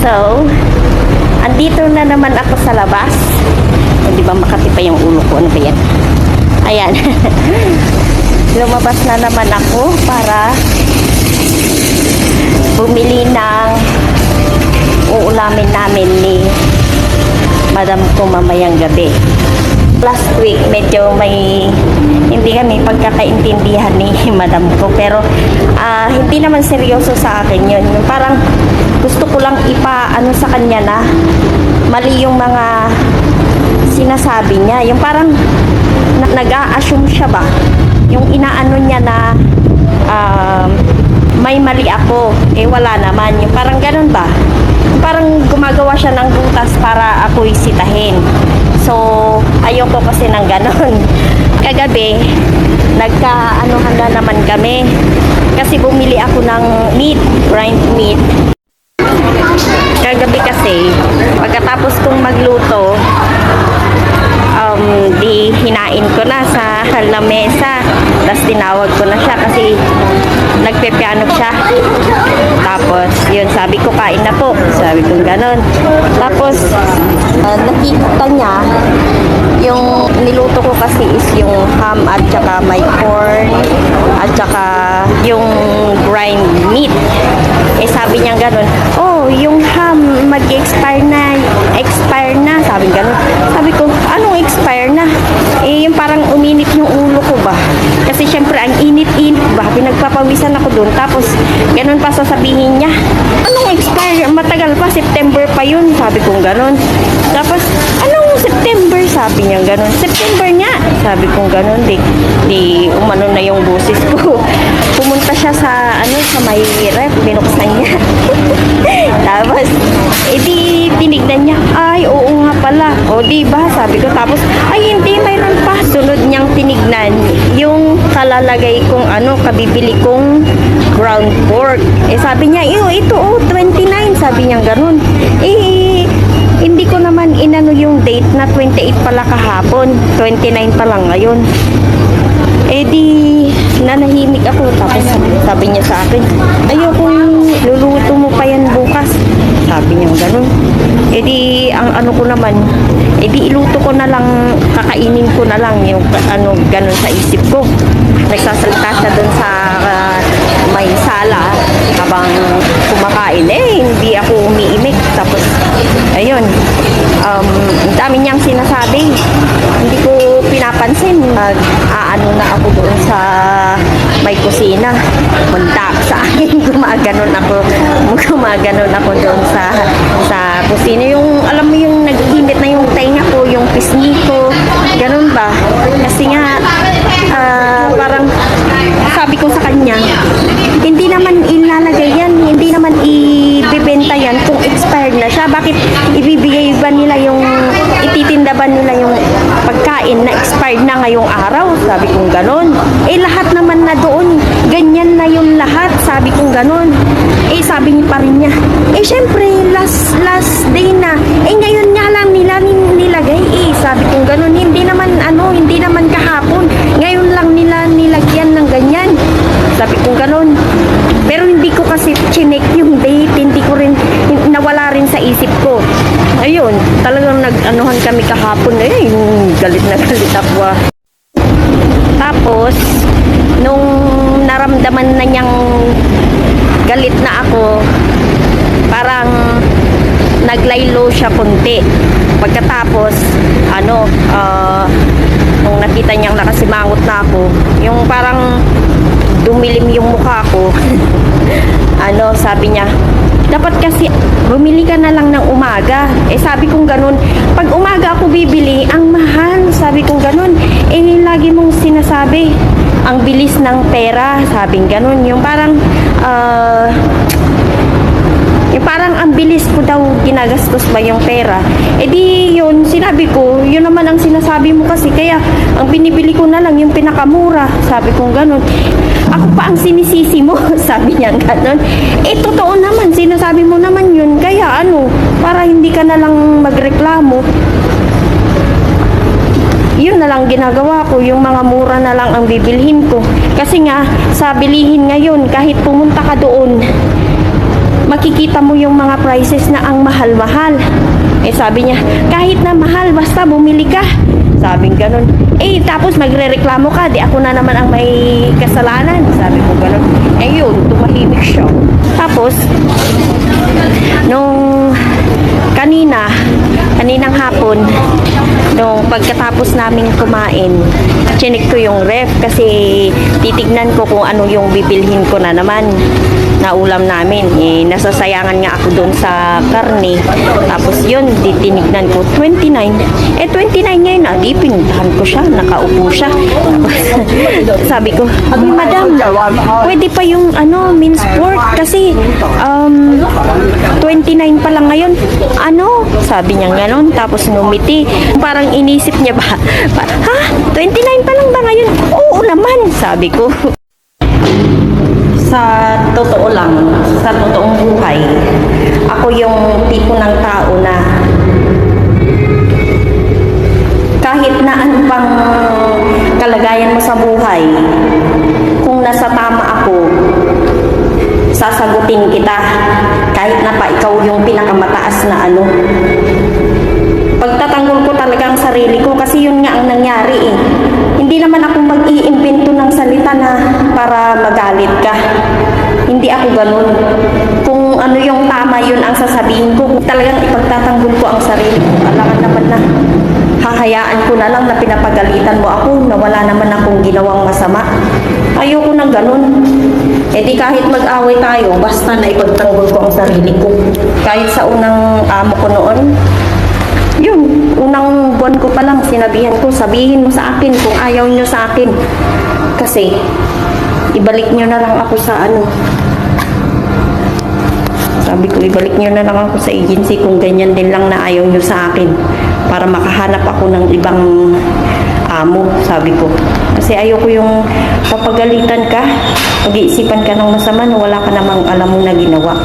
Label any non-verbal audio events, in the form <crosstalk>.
So, andito na naman ako sa labas. Hindi ba makati pa yung ulo ko? Ano ba yan? Ayan. <laughs> Lumabas na naman ako para bumili ng uulamin namin ni madam ko mamayang gabi. Last week, medyo may hindi kami pagkakaintindihan ni <laughs> madam ko. Pero ah, hindi naman seryoso sa akin yun. Parang gusto ko lang ipa ano sa kanya na mali yung mga sinasabi niya. Yung parang na- nag-a-assume siya ba? Yung inaano niya na um, may mali ako, eh wala naman. Yung parang ganun ba? Parang gumagawa siya ng butas para ako'y sitahin. So, ayoko kasi ng ganun. <laughs> Kagabi, nagka-anuhan na naman kami. Kasi bumili ako ng meat, grind meat. Kagabi kasi, pagkatapos kong magluto, di hinain ko na sa lamesa. Tapos tinawag ko na siya kasi nagpepiano siya. Tapos, yun, sabi ko, kain na po. Sabi ko, ganon. Tapos, uh, nakikita niya, yung niluto ko kasi is yung ham at saka may corn at saka yung grind meat. Eh, sabi niya ganon, oh, yung ham mag-expire na, expire na. Sabi ganon. Sabi ko, anong expire na? Eh, yung parang uminit yung ulo ko ba? Kasi syempre, ang Pinagpapawisan ako doon. Tapos, ganun pa sasabihin niya. Anong expire? Matagal pa, September pa yun. Sabi ko ganon. Tapos, anong September? Sabi niya ganon. September nga. Sabi ko ganon. Di, di umano na yung boses ko. <laughs> Pumunta siya sa, ano, sa may ref. Binuksan niya. <laughs> Tapos, edi tinignan niya, ay, oo nga pala. O, di ba? Sabi ko, tapos, ay, hindi, mayroon pa. Sunod niyang tinignan, yung kalalagay kong, ano, kabibili kong ground pork. Eh, sabi niya, iyo, ito, oh, 29. Sabi niya, ganun. Eh, hindi ko naman inano yung date na 28 pala kahapon. 29 pa lang ngayon. Eh di, nanahimik ako. Tapos sabi niya sa akin, ayokong luluto mo pa yan bukas. Sabi niya ganun. Eh di, ang ano ko naman, eh di iluto ko na lang, kakainin ko na lang yung ano, ganun sa isip ko. Nagsasalita siya dun sa ah, may sala habang kumakain. Eh, hindi ako umiimik. Tapos, ayun, um, dami niyang sinasabi. Hindi ko pinapansin. Nag, aano na ako doon sa may kusina. Munta sa akin. <laughs> Gumaganon ako. Gumaganon ako doon sa sa kusina. Yung, alam mo yung naghihinit na yung tainga ko, yung pisngi ko. Ganun ba? Kasi nga, parang sabi ko sa kanya, hindi naman ilalagay yan, hindi naman ibibenta yan kung expired na siya. Bakit ibibigay ba nila yung, ititinda ba nila yung pagkain na expired na ngayong araw? Sabi kong ganon. Eh lahat naman na doon, ganyan na yung lahat. Sabi kong ganon. Eh sabi niya pa rin niya, eh syempre, last, last day na. Eh ngayon nga lang nila nilagay. Eh sabi kong ganon, hindi naman ano, hindi naman kahapon. Ngayon lang nila nilagyan ng ganyan. Sabi kong ganon. Pero hindi ko kasi chinek yung date, hindi ko rin, hin- nawala rin sa isip ko. Ayun, talagang nag-anuhan kami kahapon. Eh, yung galit na galit ako ah. Tapos, nung naramdaman na niyang galit na ako, parang naglaylo siya kunti. Pagkatapos, ano, ah, nung nakita niyang nakasimangot na ako, yung parang dumilim yung mukha ko. <laughs> ano, sabi niya, dapat kasi bumili ka na lang ng umaga. Eh sabi kong ganun, pag umaga ako bibili, ang mahal. Sabi kong ganun. Eh lagi mong sinasabi, ang bilis ng pera. Sabing ganun. Yung parang, ah, yung parang ang bilis ko daw ginagastos ba yung pera. Eh di yun, sinabi ko, yun naman ang sinasabi mo kasi. Kaya ang binibili ko na lang yung pinakamura. Sabi ko ganun. Ako pa ang sinisisi mo. <laughs> sabi niya ganun. Eh totoo naman, sinasabi mo naman yun. Kaya ano, para hindi ka na lang magreklamo. Yun na lang ginagawa ko, yung mga mura na lang ang bibilhin ko. Kasi nga, sa bilihin ngayon, kahit pumunta ka doon, makikita mo yung mga prices na ang mahal-mahal. Eh sabi niya, kahit na mahal, basta bumili ka. Sabing ganun. Eh, tapos magre-reklamo ka, di ako na naman ang may kasalanan. Sabi ko ganun. Eh yun, tumahimik siya. Tapos, nung kanina, kaninang hapon, nung pagkatapos namin kumain, chinik ko yung ref kasi titignan ko kung ano yung bibilhin ko na naman na ulam namin. Eh, nasasayangan nga ako doon sa karne. Tapos yun, titinignan ko, 29. Eh, 29 ngayon na, di pinuntahan ko siya, nakaupo siya. <laughs> Sabi ko, Madam, pwede pa yung ano, minced pork kasi um, 29 pa lang ngayon. Ano? Sabi niya ganon. Tapos numiti. Parang inisip niya ba? ha? 29 pa lang ba ngayon? Oo naman, sabi ko. Sa totoo lang, sa totoong buhay, ako yung tipo ng tao na kahit na ano pang kalagayan mo sa buhay, kung nasa tama ako, sasagutin kita kahit na pa ikaw yung pinakamataas na ano. Pagtatanggol ko talaga ang sarili ko kasi yun nga ang nangyari eh. Hindi naman ako mag-iimbento ng salita na para magalit ka. Hindi ako ganun. Kung ano yung tama yun ang sasabihin ko, talagang ipagtatanggol ko ang sarili ko. Alangan naman na hahayaan ko na lang na pinapagalitan mo ako na wala naman akong ginawang masama. Ayoko ng ganun. E di kahit mag-away tayo, basta na ipagtanggol ko ang sarili ko. Kahit sa unang amo ko noon, buwan ko pa lang, sinabihan ko, sabihin mo sa akin kung ayaw nyo sa akin. Kasi, ibalik nyo na lang ako sa ano. Sabi ko, ibalik nyo na lang ako sa agency kung ganyan din lang na ayaw nyo sa akin. Para makahanap ako ng ibang amo, sabi ko. Kasi ayoko yung papagalitan ka, pag-iisipan ka ng masama na wala ka namang alam mo na ginawa.